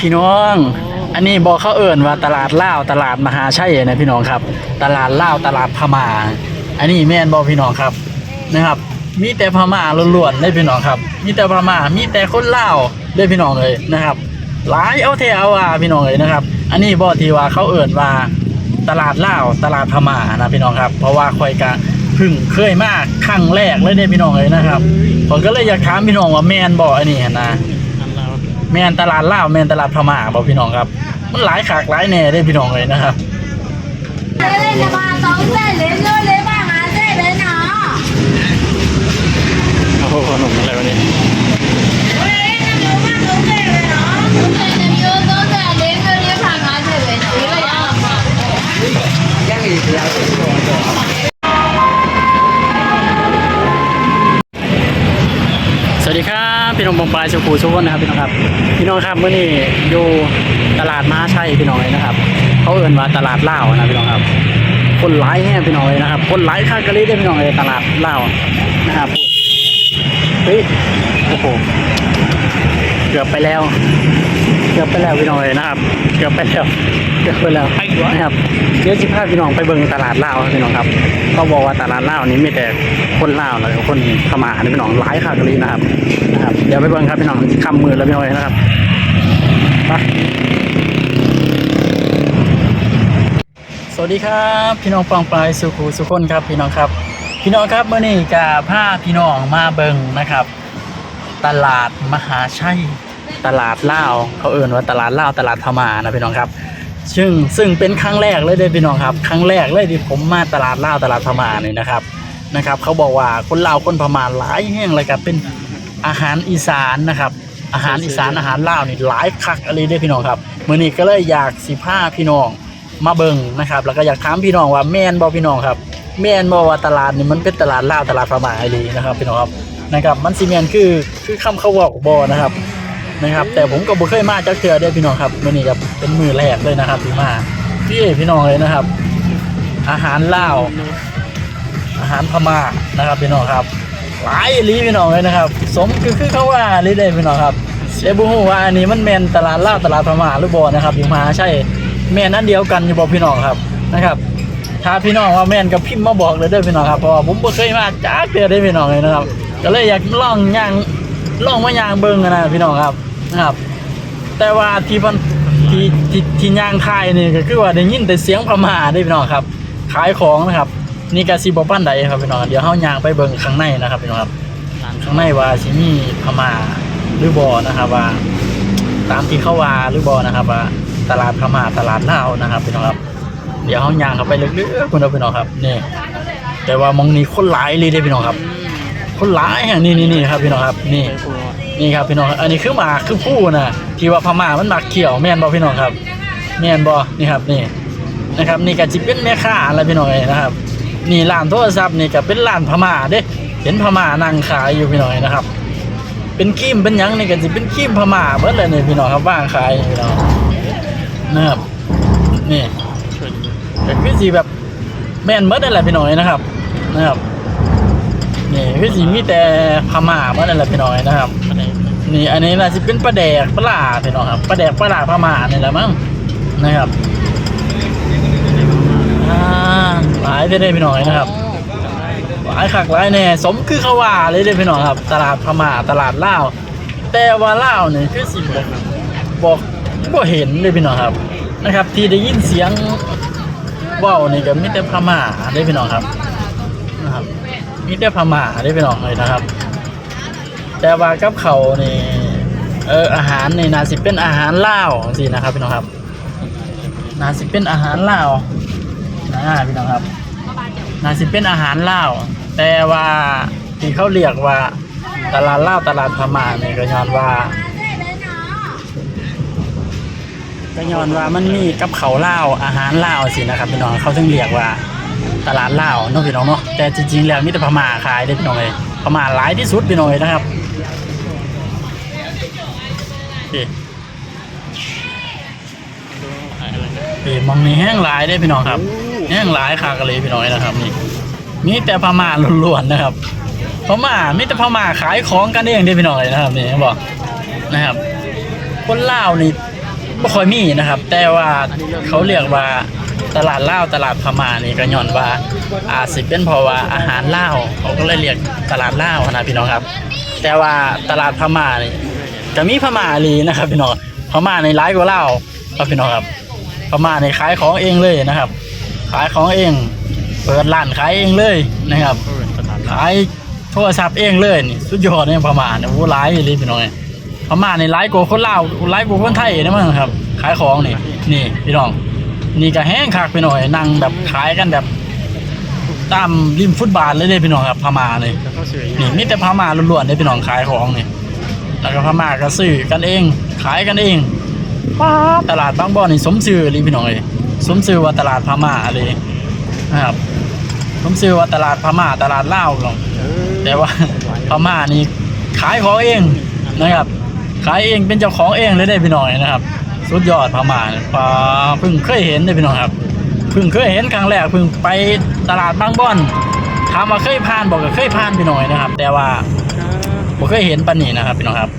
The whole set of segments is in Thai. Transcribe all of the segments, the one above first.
พี่น้อง อันนี้บอกเขาเอิ่นว่าตลาดล่าวตลาดมหาชัยนะพี่น้องครับ ตลาดล่าวตลาดพม่า อันนี้แม่นบอกพี่น้องครับนะครับ มีแต่พม่าล้วนๆเลยพี่น้องครับ มีแต่พม่ามีแต่คนล่าวเลยพี่น้องเลยนะครับหลายเอาเทเอาว่าพี่น้องเลยนะครับ อันนี้บอกทีว่าเขาเอิ่นว่าตลาดล่าวตลาดพม่านะพี่น้องครับ เพราะว่าคอยกะพึ่งเคยมากครั้งแรกเลยเนี่ยพี่น้องเลยนะครับผมก็เลยอยากถามพี่น้องว่าแม่นบอกอันนี้นะ แม่นตลาดลาวแม่นตลาดพม่าบอกพี่น้องครับ มันหลายขากหลายแน่ได้พี่น้องเลยนะครับ đây là bà tống đây lấy lôi lấy bà hà đây lấy nó โอ้โหขนมอะไรวะเนี่ย đây là bố bà tống đây lấy น้องบงปลายสุขูสุขนนะครับพี่น้องครับ พี่น้องครับเมื่อนี้อยู่ตลาดม้าชัยพี่น้องเลยนะครับ เขาเอ่นว่าตลาดเลานะพี่น้องครับ คนหลายแห่พี่น้องเลยนะครับ คนหลายค่ากะลิได้พี่น้องเลยตลาดเลานะครับเฮ้ยโอ้โหเกือบไปแล้ว เกือบไปแล้วพี่น้องเลยนะครับ เกือบไปแล้วเกือบไปแล้วนะครับเดี๋ยวจะพาพี่น้องไปเบิ่งตลาดลาวครับพี่น้องครับเขาบอกว่าตลาดเลานี้ไม่แต่คนเลาวเลยคนพม่านะพี่น้องหลายคากะลีนะครับนะครับ ดี๋ยวไปเบิ่งครับพี่น้องคำมือแล้วพี่น้อยนะครับไปสวัสดีครับพี่น้องปองปลายสุขุสุขคนครับพี่น้องครับ พี่น้องครับเมื่อนี้กาพาพี่น้องมาเบิ่งนะครับ ตลาดมหาชัยตลาดเลาเขาเอ่นว่าตลาดเลาตลาดพมานะพี่น้องครับ ซึ่งซึ่งเป็นครั้งแรกเลยเด้พี่น้องครับ ครั้งแรกเลยที่ผมมาตลาดเลาตลาดพมานี่นะครับนะครับ เขาบอกว่าคนลาวคนพม่าหลายแห่งเลยครับเป็น อาหารอีสานนะครับ อาหารอีสานอาหารลาวนี่หลายคักอะไรเด้อพี่น้องครับมื้อนี้ก็เลยอยากสิพาพี่น้องมาเบิ่งนะครับ แล้วก็อยากถามพี่น้องว่าแม่นบ่พี่น้องครับ แม่นบ่ว่าตลาดนี่มันเป็นตลาดลาวตลาดพม่าอีหลีนะครับพี่น้องครับนะครับ มันสิแม่นคือคือคำเขาบอกบ่นะครับนะครับ แต่ผมก็บ่เคยมาจักเทื่อเด้อพี่น้องครับมื้อนี้ก็เป็นมื้อแรกเลยนะครับที่มาพี่พี่น้องเลยนะครับ อาหารลาวอาหารพม่านะครับพี่น้องครับ หลายอีหลีพี่น้องเลยนะครับ สมคือคือเขาว่าอีหลีเด้พี่น้องครับเดี๋ยวบ่ฮู้ว่าอันนี้มันแมนตลาดลาวตลาดพม่าหรือบ่นะครับอยู่มาใช่แม่นอันเดียวกันอยู่บ่พี่น้องครับนะครับ ถ้าพี่น้องว่าแมนก็พิมพ์มาบอกเลยเด้อพี่น้องครับเพราะผมบ่เคยมาจักเทื่อเด้พี่น้องเลยนะครับก็เลยอยากล่องย่างล่องมายางเบิ่งนะพี่น้องครับนะครับ แต่ว่าที่มันที่ที่ที่ย่างทายนี่ก็คือว่าได้ยินแต่เสียงพม่าเด้พี่น้องครับ ขายของนะครับ นี่ก็สิบ่ปานใดครับพี่น้องเดี๋ยวเฮาย่างไปเบิ่งข้างในนะครับพี่น้องครับข้างในว่าสิมีพม่าหรือบ่นะครับว่า ตามที่เขาว่าหรือบ่นะครับว่าตลาดพม่าตลาดลาวนะครับพี่น้องครับ เดี๋ยวเฮาย่างเข้าไปลึกๆคุณพี่น้องครับนี่แต่ว่ามองนี้คนหลายเลยเด้อพี่น้องครับ คนหลายแห่งนี่นี่นี่ครับพี่น้องครับนี่นี่ครับพี่น้องอันนี้คือหมากคือผู้นะที่ว่าพม่ามันหมากเขียวแม่นบ่พี่น้องครับ แม่นบ่นี่ครับนี่นะครับ นี่ก็จิเป็นแม่ค้าอะไรพี่น้องเอ้ยนะครับ นี่ร้านโทรศัพท์นี่ก็เป็นร้านพม่าเด้เห็นพม่านั่งขายอยู่พี่น้อยนะครับ เป็นครีมเป็นยังนี่ก็สิเป็นครีมพม่าเบิดเลยนี่พี่น้องครับว่างขายพี่น้องนะครับนี่ก็คือสิแบบแม่นเบิดนั่นแหละพี่น้อยนะครับนะครับนี่คือสิมีแต่พม่าเมื่อนั่นแหละพี่น้อยนะครับนี่อันนี้น่าจะเป็นปลาแดกปลาร้าพี่น้องครับปลาแดกปลาร้าพม่านี่แหละมั้งนะครับ หลายเด้อพี่น้อยนะครับหลายคักหลายแน่สมคือเขาว่าเลยเด้พี่น้องครับ ตลาดพม่าตลาดลาวแต่ว่าลาวนี่คือสิบอกบอกบ่เห็นเลยพี่น้องครับนะครับ ที่ได้ยินเสียงว้านี่ก็มีแต่พม่าเด้อพี่น้องครับนะครับมีแต่พม่าได้ไปลองเลยนะครับ แต่ว่ากับเขานี่เอออาหารนี่นาสิเป็นอาหารลาวสินะครับพี่น้องครับนาสิเป็นอาหารลาว นะพี่น้องครับนาสิเป็นอาหารลาวแต่ว่าที่เขาเรียกว่า ตลาดลาวตลาดพม่าเนี่ยก็ย้อนว่าก็ย้อนว่ามันมีกับเขาวลาวอาหารลาวสินะครับพี่น้องเขาถึงเรียกว่าตลาดลาวเนาะพี่น้องเนาะแต่จริงๆแล้วมีแต่พม่าขายเด้พี่น้องเลยพม่าหลายที่สุดพี่น้องเลยนะครับนี่นี่มองนี่แห้งหลายได้พี่น้องครับ แห้งหลายคากะเลยพี่น้อยนะครับนี่มีแต่พม่าล้วนๆนะครับพม่ามีแต่พม่าขายของกันเองเด้พี่น้อยนะครับนี่บอกนะครับ คนลาวนี่บ่ค่อยมีนะครับ แต่ว่าเขาเรียกว่าตลาดลาวตลาดพม่านี่ก็ย้อนว่าอาจสิเป็นเพราะว่าอาหารลาวเขาก็เลยเรียกตลาดลาวนะพี่น้องครับ แต่ว่าตลาดพม่านี่ก็มีพม่าลีนะครับพี่น้องพม่าในร้ายกว่าลาวครับพี่น้องครับพม่าในขายของเองเลยนะครับ ขายของเอง เปิดร้านขายเองเลยนะครับ ขายโทรศัพท์เองเลยนี่สุดยอดเนี่ยพม่าเนี่ยโอ้ร้ายเลยพี่น้องเนี่ยพม่าในร้ายกว่าคนลาวร้ายกว่าคนไทยนะมั้งครับ ขายของนี่ นี่พี่น้อง นี่ก็แห้งคักไปหน่อยนั่งแบบขายกันแบบตามริมฟุตบาทเลยเด้พี่น้องครับพม่าเลยนี่มีแต่พม่าล้วนๆเลยพี่น้องขายของนี่แล้วก็พม่าก็ซื้อกันเอง ขายกันเองป้าดตลาดบางบ่อนี่สมชื่อเลยพี่น้องเลย สมชื่อว่าตลาดพม่าเลยนะครับสมชื่อว่าตลาดพม่าตลาดลาวพี่น้องแต่ว่าพม่านี่ขายของเองนะครับ ขายเองเป็นเจ้าของเองเลยได้พี่น้อยนะครับ สุดยอดพม่าเนี่ยปลาเพิ่งเคยเห็นได้พี่น้องครับเพิ่งเคยเห็นครั้งแรกเพิ่งไปตลาดบางบ่อนถามว่าเคยผ่านบอกก็เคยผ่านพี่น้อยนะครับ แต่ว่าบ่เคยเห็นปันนี้นะครับพี่น้องครับ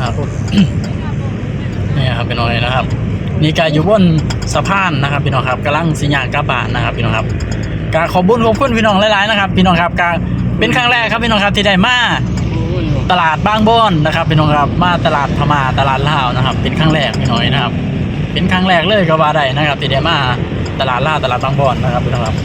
ครับนี่ครับพี่น้อยนะครับ นี่กาอยู่บนสะพานนะครับพี่น้องครับกำลังสิญญาณกระบานนะครับพี่น้องครับกาขอบุญขอบคุณพี่น้องหลายๆนะครับพี่น้องครับกาเป็นครั้งแรกครับพี่น้องครับที่ได้มาตลาดบางบอนนะครับพี่น้องครับมาตลาดพม่าตลาดลาวนะครับ เป็นครั้งแรกพี่น้อยนะครับ เป็นครั้งแรกเลยก็ว่าได้นะครับที่ได้มาตลาดลาวตลาดบางบอนนะครับพี่น้องครับ